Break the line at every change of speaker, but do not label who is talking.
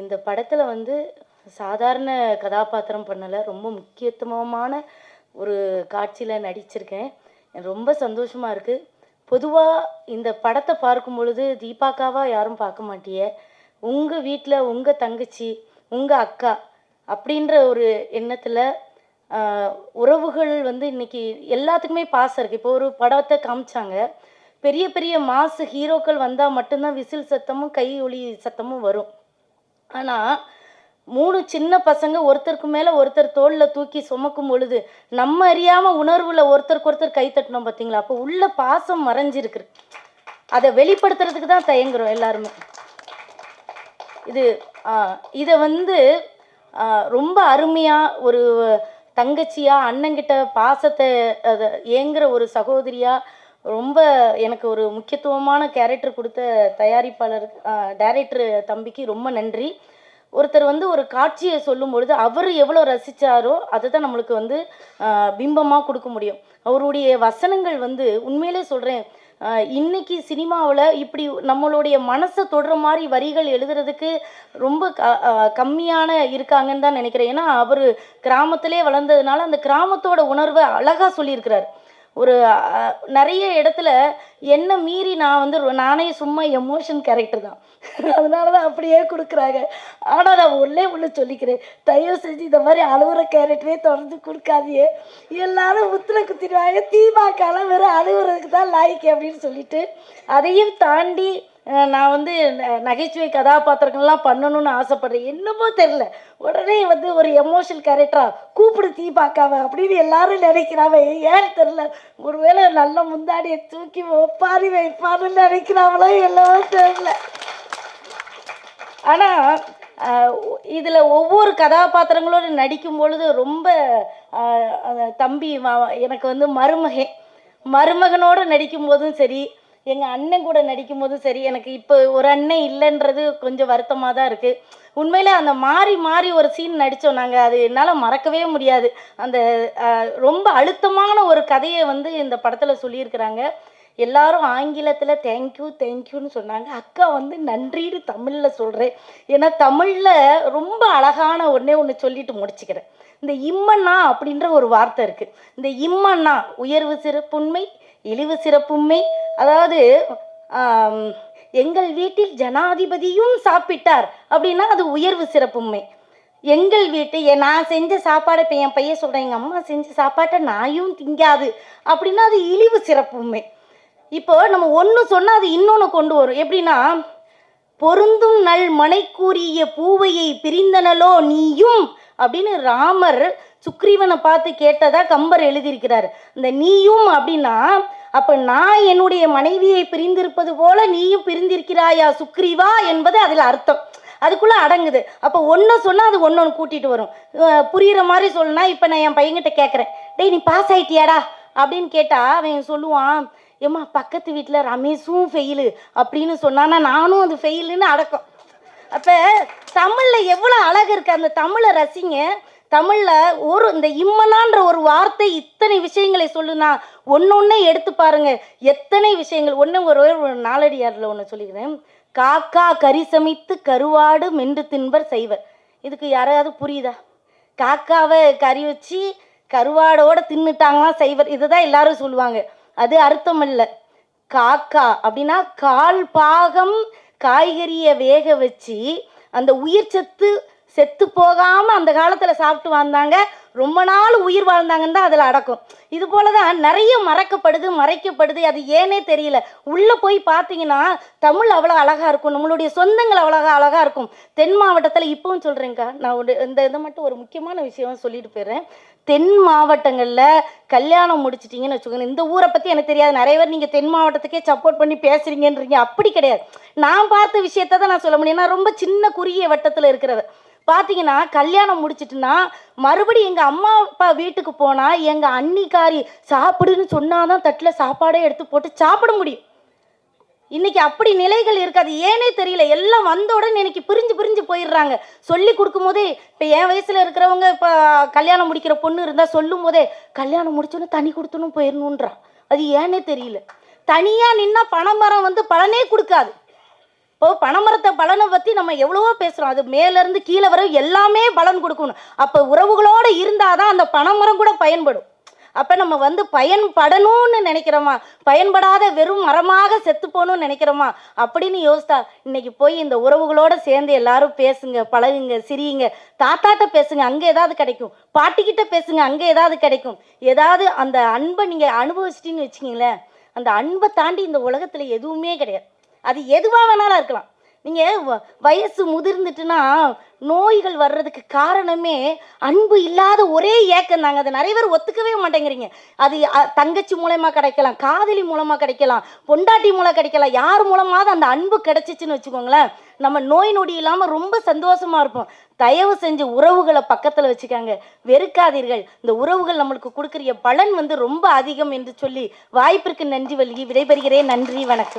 இந்த படத்தில் வந்து சாதாரண கதாபாத்திரம் பண்ணலை ரொம்ப முக்கியத்துவமான ஒரு காட்சியில் நடிச்சிருக்கேன். ரொம்ப சந்தோஷமாக இருக்குது பொதுவாக இந்த படத்தை பார்க்கும் பொழுது தீபாக்காவாக யாரும் பார்க்க மாட்டிய? உங்கள் வீட்டில் உங்கள் தங்கச்சி உங்கள் அக்கா அப்படின்ற ஒரு எண்ணத்தில் உறவுகள் வந்து இன்னைக்கு எல்லாத்துக்குமே பாசம் இருக்குது இப்போ ஒரு படத்தை காமிச்சாங்க. பெரிய பெரிய மாசு ஹீரோக்கள் வந்தால் மட்டும்தான் விசில் சத்தமும் கை ஒளி சத்தமும் வரும். ஆனால் மூணு சின்ன பசங்க ஒருத்தருக்கு மேலே ஒருத்தர் தோளில் தூக்கி சுமக்கும் பொழுது நம்ம அறியாமல் உணர்வில் ஒருத்தருக்கு ஒருத்தர் கை தட்டினோம் பார்த்தீங்களா அப்போ உள்ள பாசம் மறைஞ்சிருக்கு. அதை வெளிப்படுத்துறதுக்கு தான் தயங்குறோம் எல்லாருமே. இது இதை வந்து ரொம்ப அருமையாக ஒரு தங்கச்சியாக அண்ணங்கிட்ட பாசத்தை அதை ஏங்குற ஒரு சகோதரியாக ரொம்ப எனக்கு ஒரு முக்கியத்துவமான கேரக்டர் கொடுத்த தயாரிப்பாளர் டைரக்டர் தம்பிக்கு ரொம்ப நன்றி. ஒருத்தர் வந்து ஒரு காட்சியை சொல்லும் பொழுது அவர் எவ்வளோ ரசித்தாரோ அதை தான் நம்மளுக்கு வந்து பிம்பமாக கொடுக்க முடியும். அவருடைய வசனங்கள் வந்து உண்மையிலே சொல்கிறேன் இன்னைக்கு சினிமாவில் இப்படி நம்மளுடைய மனசை தொடுற மாதிரி வரிகள் எழுதுறதுக்கு ரொம்ப க கம்மியான இருக்காங்கன்னு தான் நினைக்கிறேன். ஏன்னா அவர் கிராமத்திலே வளர்ந்ததுனால அந்த கிராமத்தோட உணர்வை அழகாக சொல்லியிருக்கிறார். ஒரு நிறைய இடத்துல என்ன மீறி நான் வந்து நானே சும்மா எமோஷன் கேரக்டர் தான். அதனால தான் அப்படியே கொடுக்குறாங்க. ஆனால் நான் உள்ளே உள்ளே சொல்லிக்கிறேன். தயவு செஞ்சு இந்த மாதிரி அழுகுற கேரக்டரே தொடர்ந்து கொடுக்காதியே எல்லாரும் முத்துல குத்திடுவாங்க. தீபாக்கால வெறும் அழுகுறதுக்கு தான் லாய்க்கு அப்படின்னு சொல்லிட்டு அதையும் தாண்டி நான் வந்து ந- நகைச்சுவை கதாபாத்திரங்கள்லாம் பண்ணணும்னு ஆசைப்படுறேன். என்னமோ தெரில உடனே வந்து ஒரு எமோஷனல் கேரக்டராக கூப்பிடு தீ பார்க்காம அப்படின்னு எல்லாரும் நினைக்கிறாங்க. ஏன்னு தெரில ஒருவேளை நல்ல முந்தாடியை தூக்கி ஒப்பாரி வைப்பாருன்னு நினைக்கிறாங்களோ என்னவோ தெரில ஆனால் இதில் ஒவ்வொரு கதாபாத்திரங்களோடு நடிக்கும் பொழுது ரொம்ப தம்பி எனக்கு வந்து மருமகன். மருமகனோடு நடிக்கும் போதும் சரி எங்கள் அண்ணன் கூட நடிக்கும் போதும் சரி எனக்கு இப்போ ஒரு அண்ணன் இல்லைன்றது கொஞ்சம் வருத்தமாக தான் இருக்குது உண்மையில் அந்த மாறி மாறி ஒரு சீன் நடித்தோம் நாங்கள் அது என்னால் மறக்கவே முடியாது. அந்த ரொம்ப அழுத்தமான ஒரு கதையை வந்து இந்த படத்தில் சொல்லியிருக்கிறாங்க. எல்லாரும் ஆங்கிலத்தில் தேங்க்யூ தேங்க்யூன்னு சொன்னாங்க. அக்கா வந்து நன்றின்னு தமிழில் சொல்கிறேன் ஏன்னா தமிழில் ரொம்ப அழகான ஒன்றே ஒன்று சொல்லிட்டு முடிச்சுக்கிறேன். இந்த இம்மண்ணா அப்படின்ற ஒரு வார்த்தை இருக்குது இந்த இம்மண்ணா உயர்வு சிறப்புண்மை இழிவு சிறப்புமே அதாவது எங்கள் வீட்டில் ஜனாதிபதியும் சாப்பிட்டார் அப்படின்னா அது உயர்வு சிறப்புமே எங்கள் வீட்டு நான் செஞ்ச சாப்பாடை இப்போ என் பையன் சொல்கிறேன் எங்கள் அம்மா செஞ்ச சாப்பாட்டை நாயும் திங்காது அப்படின்னா அது இழிவு சிறப்புமே இப்போ நம்ம ஒன்று சொன்னால் அது இன்னொன்று கொண்டு வரும். எப்படின்னா பொருந்தும் நல் மனைக்கூறிய பூவையை பிரிந்தனலோ நீயும் அப்படின்னு ராமர் சுக்ரீவனை பார்த்து கேட்டதா கம்பர் எழுதியிருக்கிறார். இந்த நீயும் அப்படின்னா அப்ப நான் என்னுடைய மனைவியை பிரிந்திருப்பது போல நீயும் பிரிந்திருக்கிறாயா சுக்ரீவா என்பது அதில் அர்த்தம். அதுக்குள்ள அடங்குது. அப்போ ஒன்று சொன்னால் அது ஒன்று ஒன்று கூட்டிட்டு வரும். புரிகிற புரியுற மாதிரி சொல்லுனா இப்போ நான் என் பையன்கிட்ட கேட்குறேன் டேய் நீ பாஸ் ஆயிட்டியாடா? அப்படின்னு கேட்டா அவன் சொல்லுவான் ஏம்மா பக்கத்து வீட்டில் ரமேஷும் ஃபெயிலு அப்படின்னு சொன்னானா நானும் அது ஃபெயிலுன்னு அடக்கம். அப்போ தமிழில் எவ்வளோ அழகு இருக்குது அந்த தமிழை ரசிங்க தமிழில் ஒரு இந்த இம்மனான்ற ஒரு வார்த்தை இத்தனை விஷயங்களை சொல்லுனா ஒன்று ஒன்றே எடுத்து பாருங்க. எத்தனை விஷயங்கள் ஒன்று ஒரு ஒரு நாலடியாரில் ஒன்று சொல்லிக்கிறேன். காக்கா கறி சமைத்து கருவாடு மென்று தின்பர் செய்வர். இதுக்கு யாராவது புரியுதா? காக்காவை கறி வச்சு கருவாடோட தின்னுட்டாங்களாம் செய்வர். இதுதான் எல்லாரும் சொல்லுவாங்க. அது அர்த்தம் இல்லை. காக்கா அப்படின்னா கால் பாகம் காய்கறியை வேக வச்சு அந்த உயிர் சத்து செத்து போகாமல் அந்த காலத்தில் சாப்பிட்டு வந்தாங்க ரொம்ப நாள் உயிர் வாழ்ந்தாங்கன்னு தான் அதில் அடக்கும். இது போல தான் நிறைய மறக்கப்படுது மறைக்கப்படுது. அது ஏனே தெரியல. உள்ளே போய் பார்த்தீங்கன்னா தமிழ் அவ்வளோ அழகாக இருக்கும். நம்மளுடைய சொந்தங்கள் அவ்வளோ அழகாக இருக்கும். தென் மாவட்டத்தில் இப்பவும் சொல்கிறேங்க்கா நான் ஒரு இந்த இதை மட்டும் ஒரு முக்கியமான விஷயம் சொல்லிட்டு போயிடுறேன். தென் மாவட்டங்களில் கல்யாணம் முடிச்சிட்டிங்கன்னு வச்சுக்கோங்க. இந்த ஊரை பற்றி எனக்கு தெரியாது. நிறைய பேர் நீங்கள் தென் மாவட்டத்துக்கே சப்போர்ட் பண்ணி பேசுகிறீங்கன்றீங்க அப்படி கிடையாது. நான் பார்த்த விஷயத்த தான் நான் சொல்ல முடியும். நான் ரொம்ப சின்ன குறுகிய வட்டத்தில் இருக்கிறது. பார்த்தீங்கன்னா கல்யாணம் முடிச்சிட்டுனா மறுபடியும் எங்கள் அம்மா அப்பா வீட்டுக்கு போனால் எங்கள் அன்னிக்காரி சாப்பிடுன்னு சொன்னால் தான் தட்டில் சாப்பாடே எடுத்து போட்டு சாப்பிட முடியும். இன்னைக்கு அப்படி நிலைகள் இருக்காது. ஏனே தெரியல. எல்லாம் வந்த உடனே பிரிஞ்சு பிரிஞ்சு போயிடுறாங்க. சொல்லி கொடுக்கும் போதே இப்போ என் வயசில் இருக்கிறவங்க இப்போ கல்யாணம் முடிக்கிற பொண்ணு இருந்தால் சொல்லும் போதே கல்யாணம் முடிச்சோன்னே தனி கொடுத்துன்னு போயிடணுன்றான் அது ஏனே தெரியல. தனியாக நின்னா பணமரம் வந்து பலனே கொடுக்காது. இப்போ பனைமரத்தை பலனை பற்றி நம்ம எவ்வளவோ பேசுகிறோம் அது மேலேருந்து கீழே வர எல்லாமே பலன் கொடுக்கணும். அப்போ உறவுகளோடு இருந்தால் தான் அந்த பனைமரம் கூட பயன்படும். அப்போ நம்ம வந்து பயன்படணும்னு நினைக்கிறோமா? பயன்படாத வெறும் மரமாக செத்து போகணும்னு நினைக்கிறோமா? அப்படின்னு யோசித்தா இன்னைக்கு போய் இந்த உறவுகளோடு சேர்ந்து எல்லாரும் பேசுங்க பழகுங்க சிரியுங்க. தாத்தாட்ட பேசுங்க அங்கே ஏதாவது கிடைக்கும். பாட்டிக்கிட்ட பேசுங்க அங்கே ஏதாவது கிடைக்கும். ஏதாவது அந்த அன்பை நீங்கள் அனுபவிச்சிட்டின்னு வச்சுக்கிங்களேன் அந்த அன்பை தாண்டி இந்த உலகத்தில் எதுவுமே கிடையாது. அது எதுவாக வேணாலும் இருக்கலாம். நீங்கள் வயசு முதிர்ந்துட்டுனா நோய்கள் வர்றதுக்கு காரணமே அன்பு இல்லாத ஒரே ஏக்கம் தாங்க. அதை நிறைய பேர் ஒத்துக்கவே மாட்டேங்கிறீங்க. அது தங்கச்சி மூலயமா கிடைக்கலாம் காதலி மூலமாக கிடைக்கலாம் பொண்டாட்டி மூலம் கிடைக்கலாம் யார் மூலமாவது அந்த அன்பு கிடைச்சிச்சுன்னு வச்சுக்கோங்களேன் நம்ம நோய் நொடி இல்லாமல் ரொம்ப சந்தோஷமாக இருப்போம். தயவு செஞ்சு உறவுகளை பக்கத்தில் வச்சுக்காங்க. வெறுக்காதீர்கள். இந்த உறவுகள் நம்மளுக்கு கொடுக்குற பலன் வந்து ரொம்ப அதிகம் என்று சொல்லி வாய்ப்பிற்கு நன்றி வழங்கி விடைபெறுகிறேன். நன்றி வணக்கம்.